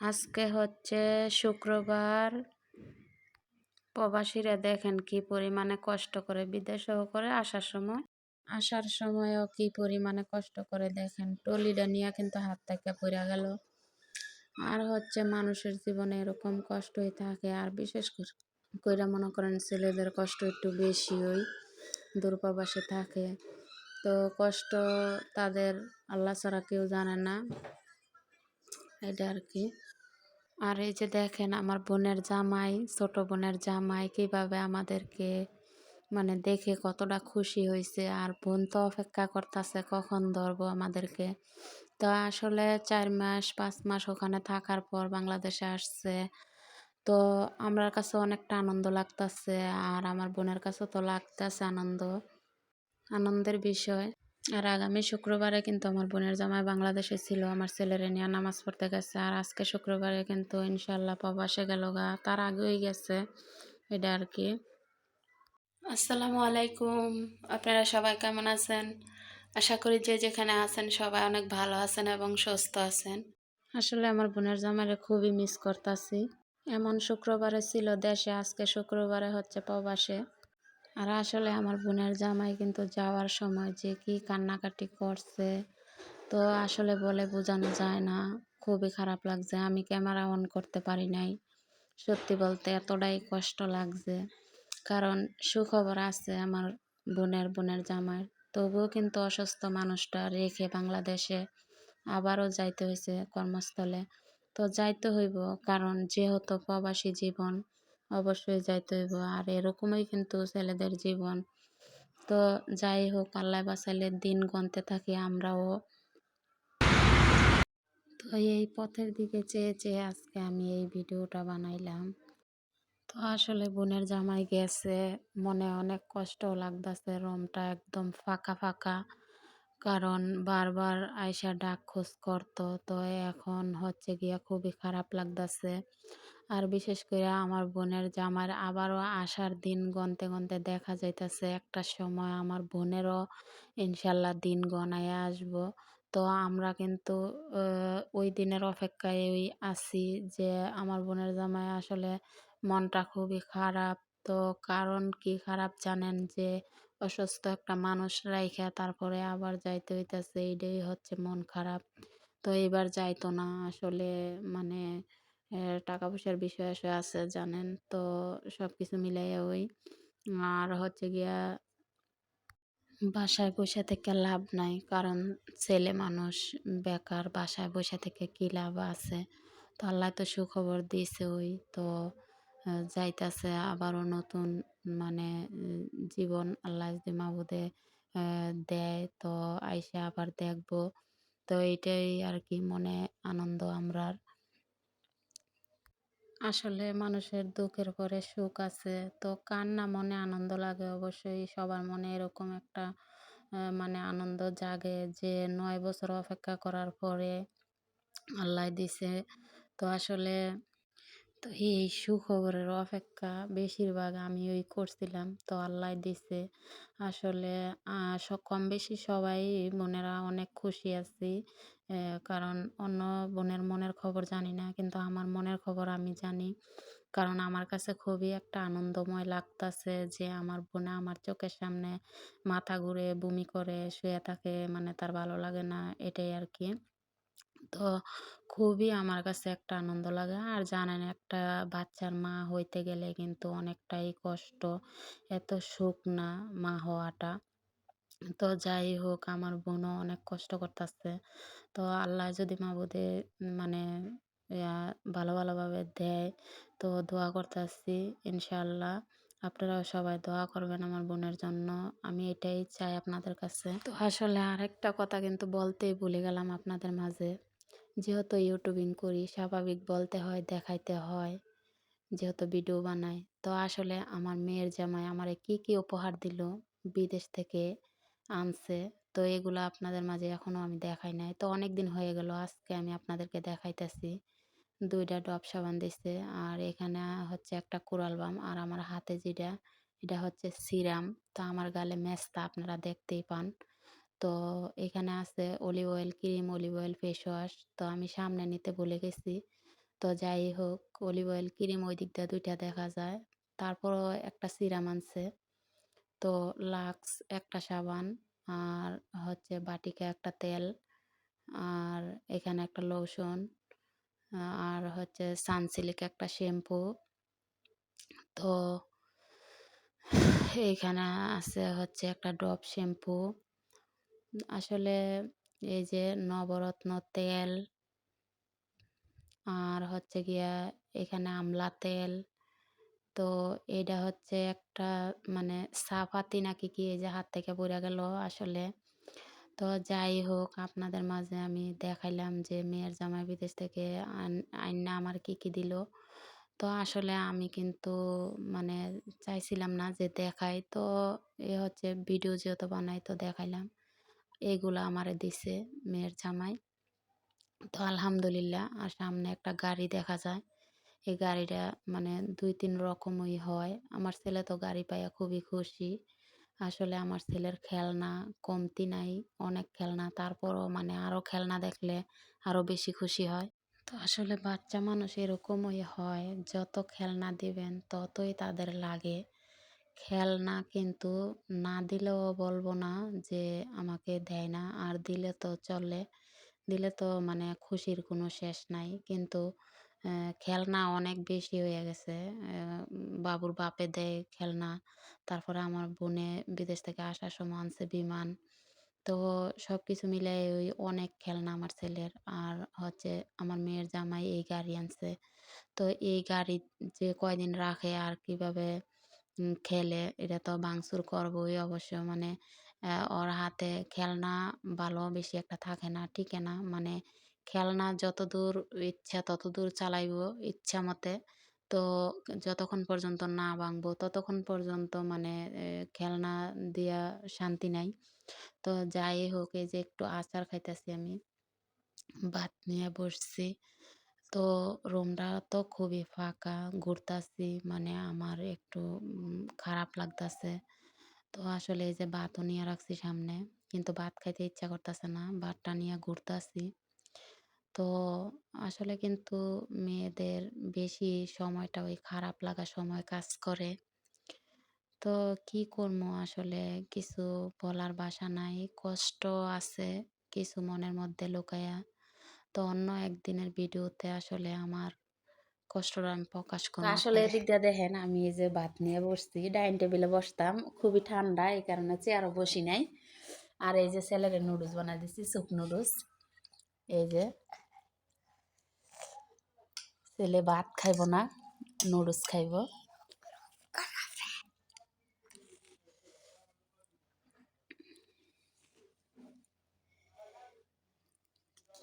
আজকে হচ্ছে শুক্রবার। প্রবাসীরা দেখেন কি পরিমাণে কষ্ট করে বিদেশেও করে আসার সময়। আসার সময়ও কি পরিমাণে কষ্ট করে দেখেন, টলিটা নিয়ে কিন্তু হাত থেকে পড়ে গেল। আর হচ্ছে মানুষের জীবনে এরকম কষ্টই থাকে, আর বিশেষ করে, কইরা মনে করেন ছেলেদের কষ্ট একটু বেশি ওই দূরপ্রবাসে থাকে। তো কষ্ট তাদের আল্লাহ ছাড়া কেউ জানে না। এটা আর কি। আর এই যে দেখেন আমার বোনের জামাই, ছোট বোনের জামাই কীভাবে আমাদেরকে মানে দেখে কতটা খুশি হয়েছে আর বোন তো অপেক্ষা করতেছে, কখন ধরবো আমাদেরকে? তো আসলে চার মাস, পাঁচ মাস ওখানে থাকার পর বাংলাদেশে আসছে। তো আমার কাছে অনেকটা আনন্দ লাগতেছে, আর আমার বোনের কাছে তো লাগতেছে আনন্দ। আনন্দের বিষয়। আর আগামী শুক্রবারে কিন্তু আমার বোনের জামাই বাংলাদেশে ছিল আমার ছেলেরে নিয়ে নামাজ পড়তে গেছে। আর আজকে শুক্রবারে কিন্তু ইনশাল্লাহ প্রবাসে গেল গা তার আগেই গেছে এটা আর কি। আসসালামু আলাইকুম আপনারা সবাই কেমন আছেন? আশা করি যে যেখানে আছেন সবাই অনেক ভালো আছেন এবং সুস্থ আছেন। আসলে আমার বোনের জামাইরে খুবই মিস করতেছি। এমন শুক্রবারে ছিল দেশে আজকে শুক্রবারে হচ্ছে প্রবাসে। আর আসলে আমার বোনের জামাই কিন্তু যাওয়ার সময় যে কি কান্নাকাটি করছে, তো আসলে বলে বোঝানো যায় না। খুবই খারাপ লাগছে। আমি ক্যামেরা অন করতে পারি নাই। সত্যি বলতে এতটাই কষ্ট লাগছে। কারণ সুখবর আছে আমার বোনের বোনের জামাই তবুও কিন্তু অসুস্থ মানুষটা রেখে বাংলাদেশে আবারও যাইতে হয়েছে কর্মস্থলে। তো যাইতে হইব, কারণ যেহেতু প্রবাসী জীবন অবশ্যই যাইতে হইব। আর এরকমই কিন্তু ছেলেদের জীবন। তো যাই হোক, আল্লাহ বাসাইলে দিন গনতে থাকি আমরাও। তো এই পথের দিকে চেয়ে চেয়ে আজকে আমি এই ভিডিওটা বানাইলাম। তো আসলে বোনের জামাই গেছে। মনে অনেক কষ্ট লাগতেছে। রুমটা একদম ফাঁকা ফাঁকা। কারণ বারবার আয়সা ডাক খোঁজ করতো। তো এখন হচ্ছে গিয়া খুবই খারাপ লাগতেছে। আর বিশেষ করে আমার বোনের জামার আবারও আসার দিন গনতে গনতে দেখা যাইতেছে একটা সময় আমার বোনেরও ইনশাল্লাহ দিন গনায় আসব। তো আমরা কিন্তু ওই দিনের অপেক্ষায় ওই আছি যে আমার বোনের জামাই আসলে মনটা খুবই খারাপ। তো কারণ কি খারাপ জানেন যে অসুস্থ একটা মানুষ রাইখা তারপরে আবার যাইতে হইতেছে, এইটাই হচ্ছে মন খারাপ। তো এবার যাইতো না আসলে মানে টাকা পয়সার বিষয় আসে আছে, জানেন। তো সব কিছু মিলাইয়া ওই, আর হচ্ছে গিয়া বাসায় বসে থেকে লাভ নাই। কারণ ছেলে মানুষ, বেকার, বাসায় বসে থেকে কী লাভ আছে? তো আল্লাহ তো সুখবর দিয়েছে ওই। তো যাইতাছে আবারও নতুন মানে জীবন আল্লাহ যদি মাবুদে দেয়, তো আইসে আবার দেখব। তো এটাই আর কি মনে আনন্দ আমরার। আসলে মানুষের দুঃখের পরে সুখ আছে। তো কার না মনে আনন্দ লাগে? অবশ্যই সবার মনে এরকম একটা মানে আনন্দ জাগে যে নয় বছর অপেক্ষা করার পরে আল্লাহ দিছে। তো আসলে তো এই সুখবরের অপেক্ষা বেশিরভাগ আমি ওই করছিলাম। তো আল্লাহ দিছে। আসলে কম বেশি সবাই বোনেরা অনেক খুশি আছি। কারণ অন্য বোনের মনের খবর জানি না, কিন্তু আমার মনের খবর আমি জানি। কারণ আমার কাছে খুবই একটা আনন্দময় লাগতাছে যে আমার বোনা আমার চোখের সামনে মাথা ঘুরে বমি করে শুয়ে থাকে মানে তার ভালো লাগে না, এটাই আর কি। তো খুবই আমার কাছে একটা আনন্দ লাগে। আর জানেন একটা বাচ্চার মা হইতে গেলে কিন্তু অনেকটাই কষ্ট। এত সুখ না মা হওয়াটা। তো যাই হোক, আমার বোনও অনেক কষ্ট করতেছে। তো আল্লাহ যদি মাবুদে মানে ভালো ভালোভাবে দেয়, তো দোয়া করতেছি ইনশাল্লাহ আপনারাও সবাই দোয়া করবেন আমার বোনের জন্য। আমি এটাই চাই আপনাদের কাছে। তো আসলে আরেকটা কথা কিন্তু বলতেই ভুলে গেলাম আপনাদের মাঝে। যেহেতু ইউটিউবিং করি, স্বাভাবিক বলতে হয়, দেখাইতে হয়, যেহেতু ভিডিও বানাই। তো আসলে আমার মেয়ের জামাই আমারে কি কি উপহার দিল, বিদেশ থেকে আনছে, তো এগুলো আপনাদের মাঝে এখনও আমি দেখাই নাই। তো অনেক দিন হয়ে গেল, আজকে আমি আপনাদেরকে দেখাইতেছি। দুইটা ডব সাবান দিচ্ছে আর এখানে হচ্ছে একটা কোরাল বাম, আর আমার হাতে যেটা, এটা হচ্ছে সিরাম। তো আমার গালে মেস্তা, আপনারা দেখতেই পান। তো এখানে আছে olive oil cream olive oil face wash তো আমি সামনে নিতে ভুলে গেছি। তো যাই হোক অলিভ অয়েল ক্রিম ওই দিক দিয়ে দুইটা দেখা যায়। তারপরও একটা সিরাম আনছে। তো লাক্স একটা সাবান আর হচ্ছে বাটিকা একটা তেল আর এখানে একটা লোশন আর হচ্ছে সানসিল্ক একটা শ্যাম্পু তো এইখানে আছে হচ্ছে একটা ডব শ্যাম্পু আসলে এই যে নবরত্ন তেল আর হচ্ছে গিয়া এখানে আমলা তেল। তো এটা হচ্ছে একটা মানে সাফাতি নাকি কি এই যে হাত থেকে পড়ে গেল আসলে। তো যাই হোক, আপনাদের মাঝে আমি দেখাইলাম যে মেয়ের জামাই বিদেশ থেকে আইনা আমার কি কি দিল। তো আসলে আমি কিন্তু মানে চাইছিলাম না যে দেখাই। তো এ হচ্ছে ভিডিও যেহেতু বানাই, তো দেখাইলাম। এগুলো আমারে দিছে মেয়ের জামাই। তো আলহামদুলিল্লাহ, আর সামনে একটা গাড়ি দেখা যায়। এই গাড়িটা মানে দুই, তিন রকমই হয়। আমার ছেলে তো গাড়ি পাইয়া খুবই খুশি। আসলে আমার ছেলের খেলনা কমতি নাই, অনেক খেলনা। তারপরও মানে আরও খেলনা দেখলে আরও বেশি খুশি হয়। তো আসলে বাচ্চা মানুষ এরকমই হয়, যত খেলনা দিবেন ততই তাদের লাগে। খেলনা কিন্তু না দিলেও বলব না যে আমাকে দেয় না। আর দিলে তো চলে, দিলে তো মানে খুশির কোনো শেষ নাই। কিন্তু খেলনা অনেক বেশি হয়ে গেছে। বাবুর বাপে দেয় খেলনা, তারপরে আমার বোনে বিদেশ থেকে আসার সময় আনছে বিমান। তো সব কিছু মিলে ওই অনেক খেলনা আমার ছেলের। আর হচ্ছে আমার মেয়ের জামাই এই গাড়ি আনছে। তো এই গাড়ি যে কয়দিন রাখে আর কীভাবে খেলে, এটা তো ভাঙচুর করবই অবশ্য। মানে ওর হাতে খেলনা ভালো বেশি একটা থাকে না ঠিক না। মানে খেলনা যতদূর ইচ্ছা তত দূর চালাইব ইচ্ছা মতে। তো যতক্ষণ পর্যন্ত না ভাঙবো, ততক্ষণ পর্যন্ত মানে খেলনা দিয়া শান্তি নাই। তো যাই হোক, এই যে একটু আচার খাইতেছি আমি, ভাত নিয়ে বসছি। তো রুমটা তো খুবই ফাঁকা, ঘুরতাছি। মানে আমার একটু খারাপ লাগতাছে। তো আসলে এই যে ভাতও নিয়ে রাখছি সামনে, কিন্তু ভাত খাইতে ইচ্ছা করতেছে না। ভাতটা নিয়ে ঘুরতাছি। তো আসলে কিন্তু মেয়েদের বেশি সময়টা ওই খারাপ লাগা সময় কাজ করে। তো কি করব আসলে? কিছু বলার ভাষা নাই, কষ্ট আছে কিছু মনের মধ্যে লুকায়া। তো অন্য একদিনের ভিডিওতে আসলে আমার কষ্টটা আমি প্রকাশ করি আসলে এদিক দিয়ে দেখেন আমি এই যে ভাত নিয়ে বসছি ডাইনিং টেবিলে বসতাম খুবই ঠান্ডা এই কারণে চেয়ারও বসি নাই। আর এই যে ছেলের নুডলস বানাই দিচ্ছি সুপ নুডলস। এই যে ছেলে ভাত খাইব না নুডলস খাইব।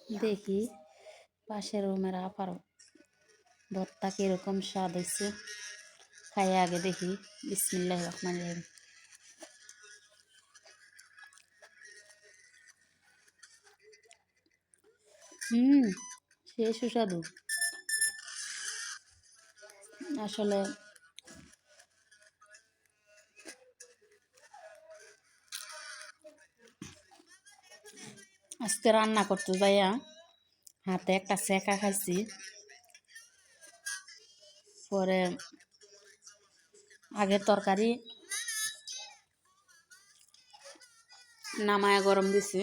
দেখি পাশের রুমের আপার ভর্তা কীরকম স্বাদ হয়েছে খাই আগে দেখি। বিসমিল্লাহ রহমান রহিম। হুম, সে সুস্বাদু। আসলে আজকে রান্না করতে যাইয়া হাতে একটা সেকা খাইছি। পরে আগের তরকারি নামায় গরম দিছি।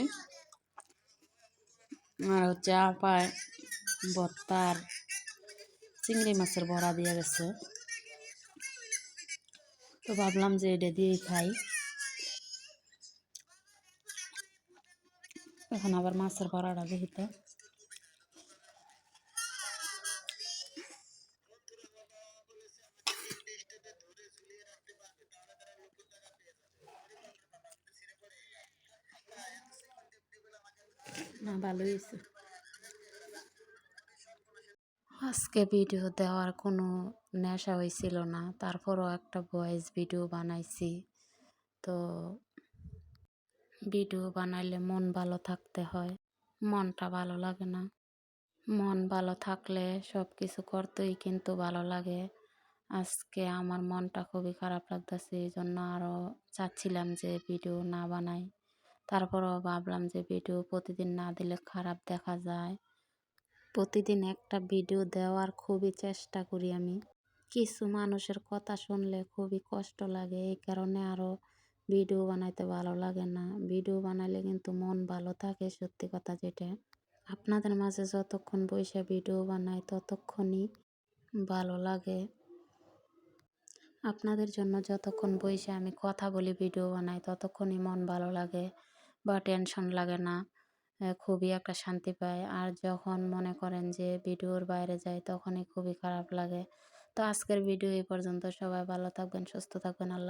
আর হচ্ছে আপায় বত্তার চিংড়ি মাছের বড়া দিয়ে গেছে। তো ভাবলাম যে এটা দিয়েই খাই। এখন আবার মাছের বড়াটা হয়েছে। আজকে ভিডিও দেওয়ার কোনো নেশা হয়েছিল না, তারপরও একটা ভয়েস ভিডিও বানাইছি। তো ভিডিও বানাইলে মন ভালো থাকতে হয়। মনটা ভালো লাগে না। মন ভালো থাকলে সব কিছু করতেই কিন্তু ভালো লাগে। আজকে আমার মনটা খুবই খারাপ লাগতেছে এই জন্য আরও চাচ্ছিলাম যে ভিডিও না বানাই। তারপরও ভাবলাম যে ভিডিও প্রতিদিন না দিলে খারাপ দেখা যায়। প্রতিদিন একটা ভিডিও দেওয়ার খুবই চেষ্টা করি আমি। কিছু মানুষের কথা শুনলে খুবই কষ্ট লাগে, এই কারণে আরও ভিডিও বানাইতে ভালো লাগে না। ভিডিও বানাইলে কিন্তু মন ভালো থাকে সত্যি কথা যেটা। আপনাদের মাঝে যতক্ষণ বৈশা ভিডিও বানাই, ততক্ষণই ভালো লাগে। আপনাদের জন্য যতক্ষণ বসে আমি কথা বলি, ভিডিও বানাই, ততক্ষণই মন ভালো লাগে বা টেনশন লাগে না। খুবই একটা শান্তি পায়। আর যখন মনে করেন যে ভিডিওর বাইরে যাই, তখনই খুবই খারাপ লাগে। তো আজকের ভিডিও এই পর্যন্ত। সবাই ভালো থাকবেন, সুস্থ থাকবেন। আল্লাহ